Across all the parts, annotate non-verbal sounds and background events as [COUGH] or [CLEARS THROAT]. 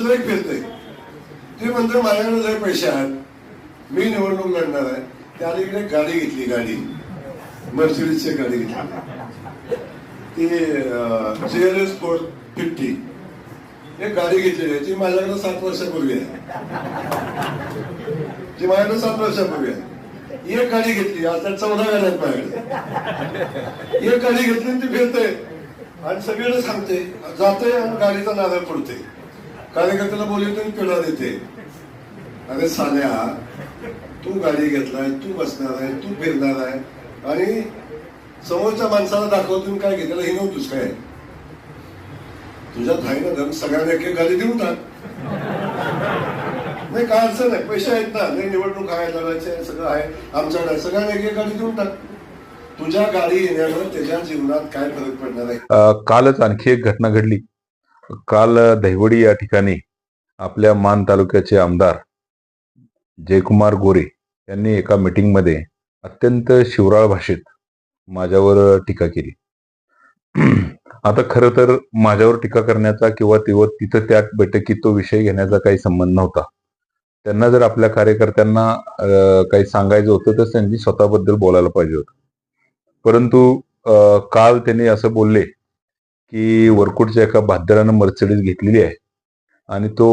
दुसरं एक ते म्हणतो माझ्याकडे लय पैसे आहेत. मी निवडणूक लढणार आहे. त्या इकडे गाडी घेतली गाडी. मर्सिडीजची गाडी घेतली. ती C L S four fifty एक गाडी घेतलेली आहे. ती माझ्याकडे सात वर्षापूर्वी आहे. ती माझ्याकडे सात वर्षापूर्वी आहे. एक गाडी घेतली. आता चौदा गाड्या आहेत माझ्याकडे. एक गाडी घेतली आणि ती फिरते. आणि सगळीकडे सांगते जाते आणि गाडीचा नादर पडते कार्यकर्त्याला बोलवतो पिढा देते अरे साल्या तू गाडी घेतलाय तू बसणार आहे तू फिरणार आहे. आणि समोरच्या माणसाला दाखवतून काय घेतलं हे नव्हतंच काय. तुझ्या थाईनं ना धन सगळ्यांना एक एक गाडी देऊन टाक. नाही काय अडचण नाही पैसे आहेत ना. नाही निवडणूक आहे लढायचे सगळं आहे आमच्याकडे सगळ्यांना एक एक गाडी देऊन टाक. तुझ्या गाडी येण्यावर त्याच्या जीवनात काय फरक पडणार आहे? कालच आणखी एक घटना घडली. काल दहिवडी या ठिकाणी आपल्या मान तालुक्याचे आमदार जयकुमार गोरे यांनी एका मीटिंगमध्ये अत्यंत शिवराळ भाषेत माझ्यावर टीका केली. [CLEARS THROAT] आता खरं तर माझ्यावर टीका करण्याचा किंवा तेव्हा तिथं त्या बैठकीत तो विषय घेण्याचा काही संबंध नव्हता. त्यांना जर आपल्या कार्यकर्त्यांना काही सांगायचं होतं तर त्यांनी स्वतःबद्दल बोलायला पाहिजे होतं. परंतु काल त्यांनी असं बोलले की वरकुटच्या एका भाद्यानं मर्सिडीज घेतलेली आहे. आणि तो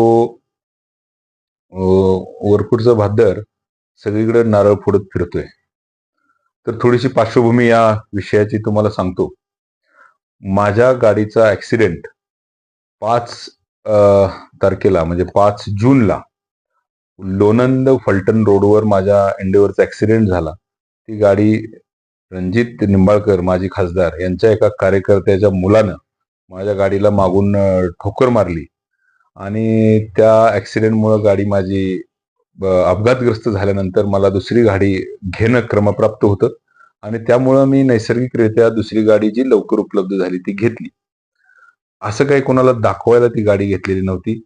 अ, वरकुटचा सगळीकडे नारळ फोडत फिरतोय. तर थोडीशी पार्श्वभूमी या विषयाची तुम्हाला सांगतो. माझ्या गाडीचा ऍक्सिडेंट पाच तारखेला म्हणजे पाच जूनला लोणंद फलटण रोडवर माझ्या एंडेवरचा ऍक्सिडेंट झाला. ती गाडी रणजित निंबाळकर माजी खासदार यांच्या एका कार्यकर्त्याच्या मुलानं माझ्या गाडीला मागून ठोकर मारली. आणि त्या ॲक्सिडेंटमुळं गाडी माझी अपघातग्रस्त झाल्यानंतर मला दुसरी गाडी घेणं क्रमप्राप्त होतं. आणि त्यामुळं मी नैसर्गिकरित्या दुसरी गाडी जी लवकर उपलब्ध झाली ती घेतली. असं काही कोणाला दाखवायला ती गाडी घेतलेली नव्हती.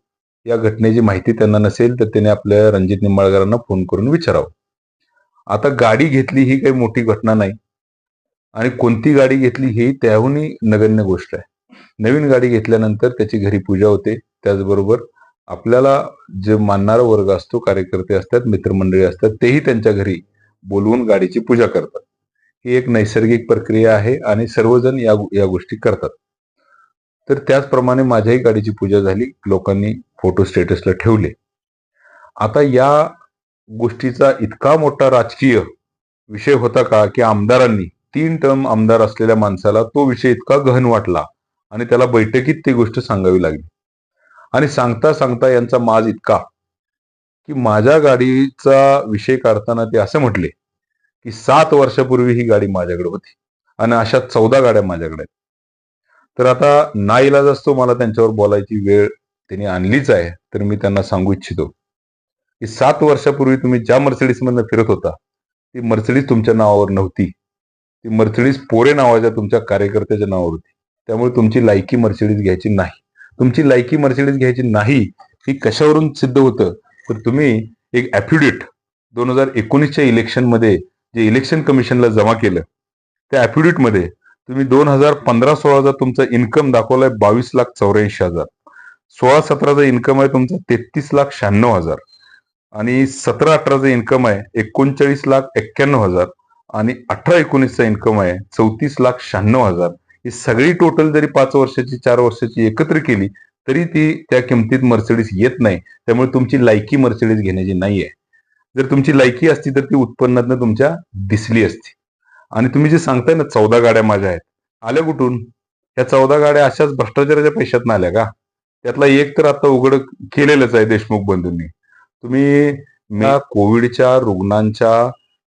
या घटनेची माहिती त्यांना नसेल तर त्याने आपल्या रणजित निंबाळकरांना फोन करून विचारावं. आता गाडी घेतली ही काही मोठी घटना नाही. आणि कोणती गाडी घेतली ही त्याहूनही नगण्य गोष्ट आहे. नवीन गाडी घेतल्यानंतर त्याची घरी पूजा होते. त्याचबरोबर आपल्याला जे मानणारा वर्ग असतो कार्यकर्ते असतात मित्रमंडळी असतात तेही त्यांच्या घरी बोलवून गाडीची पूजा करतात. ही एक नैसर्गिक प्रक्रिया आहे आणि सर्वजण या या गोष्टी करतात. तर त्याचप्रमाणे माझ्याही गाडीची पूजा झाली लोकांनी फोटो स्टेटसला ठेवले. आता या गोष्टीचा इतका मोठा राजकीय विषय होता का की आमदारांनी तीन टर्म आमदार असलेल्या माणसाला तो विषय इतका गहन वाटला आणि त्याला बैठकीत ती गोष्ट सांगावी लागली. आणि सांगता सांगता यांचा माज इतका की माझ्या गाडीचा विषय काढताना ते असं म्हटले की सात वर्षापूर्वी ही गाडी माझ्याकडे होती आणि अशा चौदा गाड्या माझ्याकडे आहेत. तर आता नाईलाज असतो मला त्यांच्यावर बोलायची वेळ त्यांनी आणलीच आहे तर मी त्यांना सांगू इच्छितो की सात वर्षापूर्वी तुम्ही ज्या मर्सिडीजमधनं फिरत होता ती मर्सिडीज तुमच्या नावावर नव्हती. ती मर्सिडीज पोरे नावाच्या तुमच्या कार्यकर्त्याच्या नावावर होती. त्यामुळे तुमची लायकी मर्सिडीज घ्यायची नाही. तुमची लायकी मर्सिडीज घ्यायची नाही ही कशावरून सिद्ध होतं? तर तुम्ही एक ऍफिडेट दोन हजार एकोणीसच्या इलेक्शनमध्ये जे इलेक्शन कमिशनला जमा केलं त्या ॲफिडेटमध्ये तुम्ही दोन हजार पंधरा सोळाचा तुमचा इन्कम दाखवलाय बावीस लाख चौऱ्याऐंशी हजार. सोळा सतराचा इन्कम आहे तुमचा तेहतीस लाख शहाण्णव हजार. आणि सतरा अठराचा इन्कम आहे एकोणचाळीस लाख एक्क्याण्णव हजार. आणि अठरा एकोणीसचा इन्कम आहे चौतीस लाख शहाण्णव हजार. ही सगळी टोटल जरी पाच वर्षाची चार वर्षाची एकत्र केली तरी ती त्या किमतीत मर्सिडीज येत नाही. त्यामुळे तुमची लायकी मर्सिडीज घेण्याची नाहीये. जर तुमची लायकी असती तर ती उत्पन्नातनं तुमच्या दिसली असती. आणि तुम्ही जे सांगताय ना चौदा गाड्या माझ्या आहेत. आल्या कुठून? या चौदा गाड्या अशाच भ्रष्टाचाराच्या पैशात आल्या का? त्यातला एक तर आता उघड केलेलंच आहे देशमुख बंधूंनी. तुम्ही त्या कोविडच्या रुग्णांच्या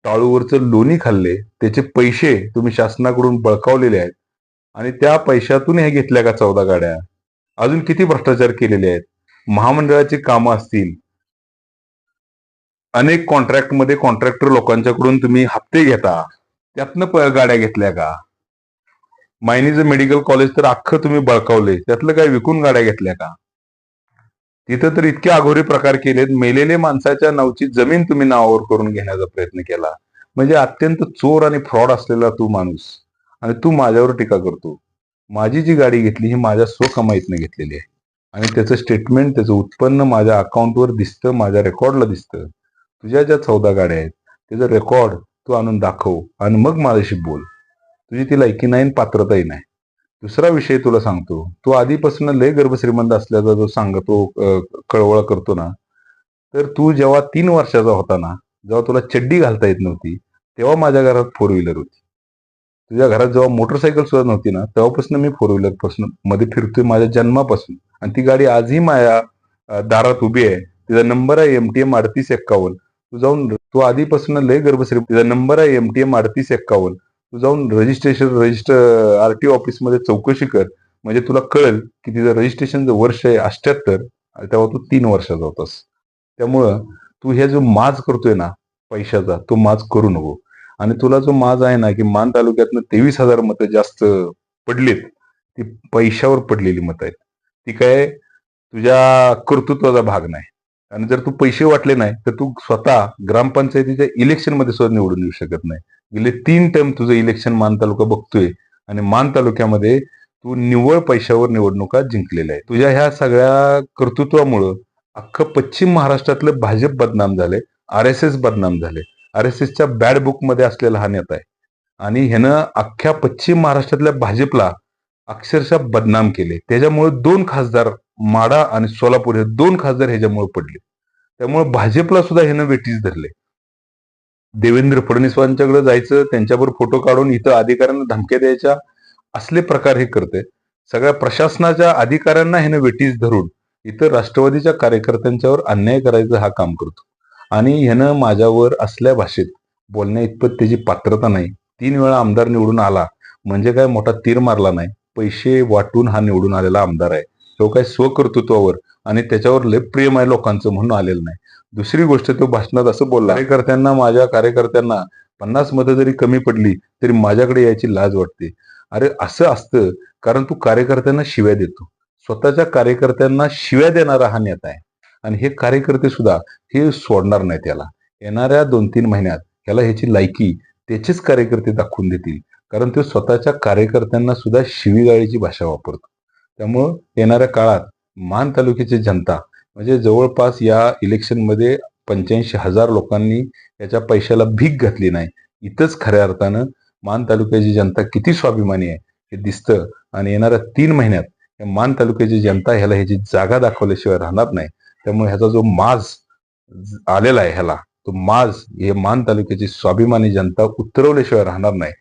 टाळूवरचं लोणी खाल्ले त्याचे पैसे तुम्ही शासनाकडून बळकावलेले आहेत. आणि त्या पैशातून हे घेतल्या का चौदा गाड्या? अजून किती भ्रष्टाचार केलेले आहेत? महामंडळाची कामं असतील. अनेक कॉन्ट्रॅक्टमध्ये कॉन्ट्रॅक्टर लोकांच्याकडून तुम्ही हप्ते घेता. त्यातनं गाड्या घेतल्या का? मायनीचं मेडिकल कॉलेज तर अख्खं तुम्ही बळकावले त्यातलं काय विकून गाड्या घेतल्या का? तिथं तर इतके अघोरी प्रकार केलेत. मेलेले माणसाच्या नावची जमीन तुम्ही नावावर करून घेण्याचा प्रयत्न केला. म्हणजे अत्यंत चोर आणि फ्रॉड असलेला तू माणूस. आणि तू माझ्यावर टीका करतो. माझी जी गाडी घेतली ही माझ्या स्वकमाईतनं घेतलेली आहे. आणि त्याचं स्टेटमेंट त्याचं उत्पन्न माझ्या अकाउंटवर दिसतं माझ्या रेकॉर्डला दिसतं. तुझ्या ज्या चौदा गाड्या आहेत त्याचं रेकॉर्ड तू आणून दाखव आणि मग माझ्याशी बोल. तुझी ती लायकी नाही आणि पात्रताही नाही. दुसरा विषय तुला सांगतो. तू आधीपासून लय गर्भश्रीमंत असल्याचा जो सांगतो कळवळ करतो ना तर तू जेव्हा तीन वर्षाचा होता ना जेव्हा तुला चड्डी घालता येत नव्हती तेव्हा माझ्या घरात फोर व्हीलर होती. तुझ्या घरात जेव्हा मोटरसायकल सुद्धा नव्हती ना तेव्हापासून मी फोर व्हीलरपासून मध्ये फिरतोय माझ्या जन्मापासून. आणि ती गाडी आजही माझ्या दारात उभी आहे. तिचा नंबर आहे एमटीएम अडतीस एक्कावन्न. तू जाऊन तू आधीपासून लय गर्भश्री तिचा नंबर आहे एमटीएम अडतीस एक्कावन्न. तू जाऊन रजिस्ट्रेशन रजिस्टर आरटीओ ऑफिसमध्ये चौकशी कर. म्हणजे तुला कळेल की तिचं रजिस्ट्रेशन वर्ष आहे अठ्याहत्तर तेव्हा तू तीन वर्षाचा होतास. त्यामुळं तू हे जो माज करतोय ना पैशाचा तो माज करू नको. आणि तुला जो माज आहे ना की मान तालुक्यातनं तेवीस हजार मतं जास्त पडलीत ती पैशावर पडलेली मतं आहेत. ती काय तुझ्या कर्तृत्वाचा भाग नाही. आणि जर तू पैसे वाटले नाही तर तू स्वतः ग्रामपंचायतीच्या इलेक्शनमध्ये सुद्धा निवडून येऊ शकत नाही. गेले तीन टर्म तुझं इलेक्शन मान तालुका बघतोय आणि मान तालुक्यामध्ये तू निव्वळ पैशावर निवडणुका जिंकलेल्या आहे तुझ्या ह्या सगळ्या कर्तृत्वामुळं अख्खं पश्चिम महाराष्ट्रातलं भाजप बदनाम झाले आर एस एस बदनाम झाले आर एस एसच्या बॅड बुकमध्ये असलेला हा नेता आहे. आणि ह्यानं अख्ख्या पश्चिम महाराष्ट्रातल्या भाजपला अक्षरशः बदनाम केले. त्याच्यामुळे दोन खासदार माडा आणि सोलापूर हे दोन खासदार ह्याच्यामुळे पडले. त्यामुळे भाजपला सुद्धा ह्यानं वेटीस धरले. देवेंद्र फडणवीसांच्याकडे जायचं त्यांच्यावर फोटो काढून इथं अधिकाऱ्यांना धमक्या द्यायच्या असले प्रकार हे करते सगळ्या प्रशासनाच्या अधिकाऱ्यांना ह्यानं वेटीस धरून इथं राष्ट्रवादीच्या कार्यकर्त्यांच्यावर अन्याय करायचं हा काम करतो. आणि ह्यानं माझ्यावर असल्या भाषेत बोलण्या इतपत त्याची पात्रता नाही. तीन वेळा आमदार निवडून आला म्हणजे काय मोठा तीर मारला नाही. पैसे वाटून हा निवडून आलेला आमदार आहे. तो काय स्वकर्तृत्वावर आणि त्याच्यावर लय प्रेम आहे लोकांचं म्हणून आलेलं नाही. दुसरी गोष्ट तो भाषणात असं बोलला कार्यकर्त्यांना माझ्या कार्यकर्त्यांना पन्नास मतं जरी कमी पडली तरी माझ्याकडे यायची लाज वाटते. अरे असं असतं कारण तू कार्यकर्त्यांना शिव्या देतो. स्वतःच्या कार्यकर्त्यांना शिव्या देणारा हा नेता आहे. आणि हे कार्यकर्ते सुद्धा हे सोडणार नाही त्याला. येणाऱ्या दोन तीन महिन्यात ह्याला ह्याची लायकी त्याचेच कार्यकर्ते दाखवून देतील. कारण तो स्वतःच्या कार्यकर्त्यांना सुद्धा शिवीगाळीची भाषा वापरतो. त्यामुळं येणाऱ्या काळात मान तालुक्याची जनता म्हणजे जवळपास या इलेक्शनमध्ये पंच्याऐंशी हजार लोकांनी याच्या पैशाला भीक घातली नाही. इथंच खऱ्या अर्थानं मान तालुक्याची जनता किती स्वाभिमानी आहे हे दिसतं. आणि येणाऱ्या तीन महिन्यात या मान तालुक्याची जनता ह्याला ह्याची जागा दाखवल्याशिवाय राहणार नाही. त्यामुळे ह्याचा जो माज आलेला आहे ह्याला तो माज हे मान तालुक्याची स्वाभिमानी जनता उतरवल्याशिवाय राहणार नाही.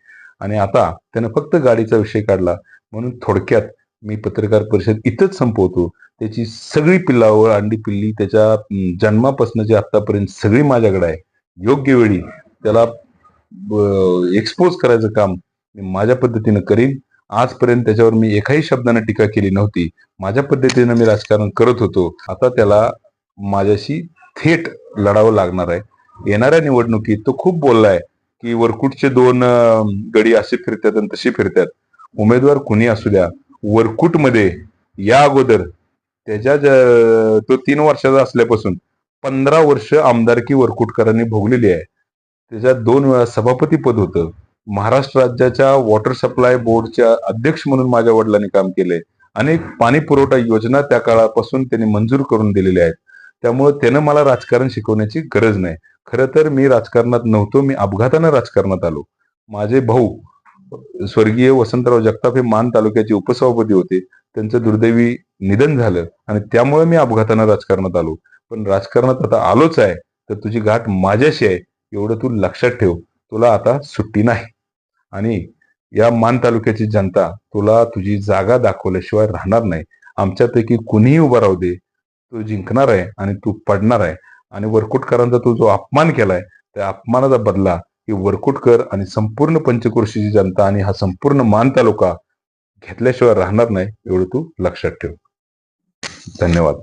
आणि आता त्यानं फक्त गाडीचा विषय काढला म्हणून थोडक्यात मी पत्रकार परिषद इथंच संपवतो. त्याची सगळी पिल्लावळ अंडी पिल्ली त्याच्या जन्मापासूनची आतापर्यंत सगळी माझ्याकडे आहे योग्य वेळी त्याला एक्सपोज करायचं काम मी माझ्या पद्धतीनं करीन. आजपर्यंत त्याच्यावर मी एकाही शब्दाने टीका केली नव्हती. माझ्या पद्धतीनं मी राजकारण करत होतो. आता त्याला माझ्याशी थेट लढावं लागणार आहे. येणाऱ्या निवडणुकीत तो खूप बोललाय की वरकुटचे दोन गडी असे फिरतात आणि तसे फिरतात. उमेदवार कुणी असू द्या वरकुटमध्ये या अगोदर त्याच्या तो तीन वर्षाचा असल्यापासून पंधरा वर्ष आमदारकी वरकुटकरांनी भोगलेली आहे. त्याच्यात दोन वेळा सभापती पद होतं. महाराष्ट्र राज्याच्या वॉटर सप्लाय बोर्डच्या अध्यक्ष म्हणून माझ्या वडिलांनी काम केलंय अनेक पाणी पुरवठा योजना त्या काळापासून त्यांनी मंजूर करून दिलेल्या आहेत. त्यामुळे त्यानं मला राजकारण शिकवण्याची गरज नाही. खरं तर मी राजकारणात नव्हतो मी अपघातानं राजकारणात आलो. माझे भाऊ स्वर्गीय वसंतराव जगताप हे मान तालुक्याचे उपसभापती होते. त्यांचं दुर्दैवी निधन झालं आणि त्यामुळे मी अपघातानं राजकारणात आलो. पण राजकारणात आता आलोच आहे तर तुझी गाठ माझ्याशी आहे एवढं तू लक्षात ठेव. तुला आता सुट्टी नाही. आणि या मान तालुक्याची जनता तुला तुझी जागा दाखवल्याशिवाय राहणार नाही. आमच्यापैकी कुणीही उभा राहू दे. तू जिंकणार आहे आणि तू पडणार आहे. आणि वरकुटकरांचा तू जो अपमान केलाय त्या अपमानाचा बदला की वरकुटकर आणि संपूर्ण पंचक्रोशीची जनता आणि हा संपूर्ण मान तालुका घेतल्याशिवाय राहणार नाही एवढं तू लक्षात ठेव. धन्यवाद.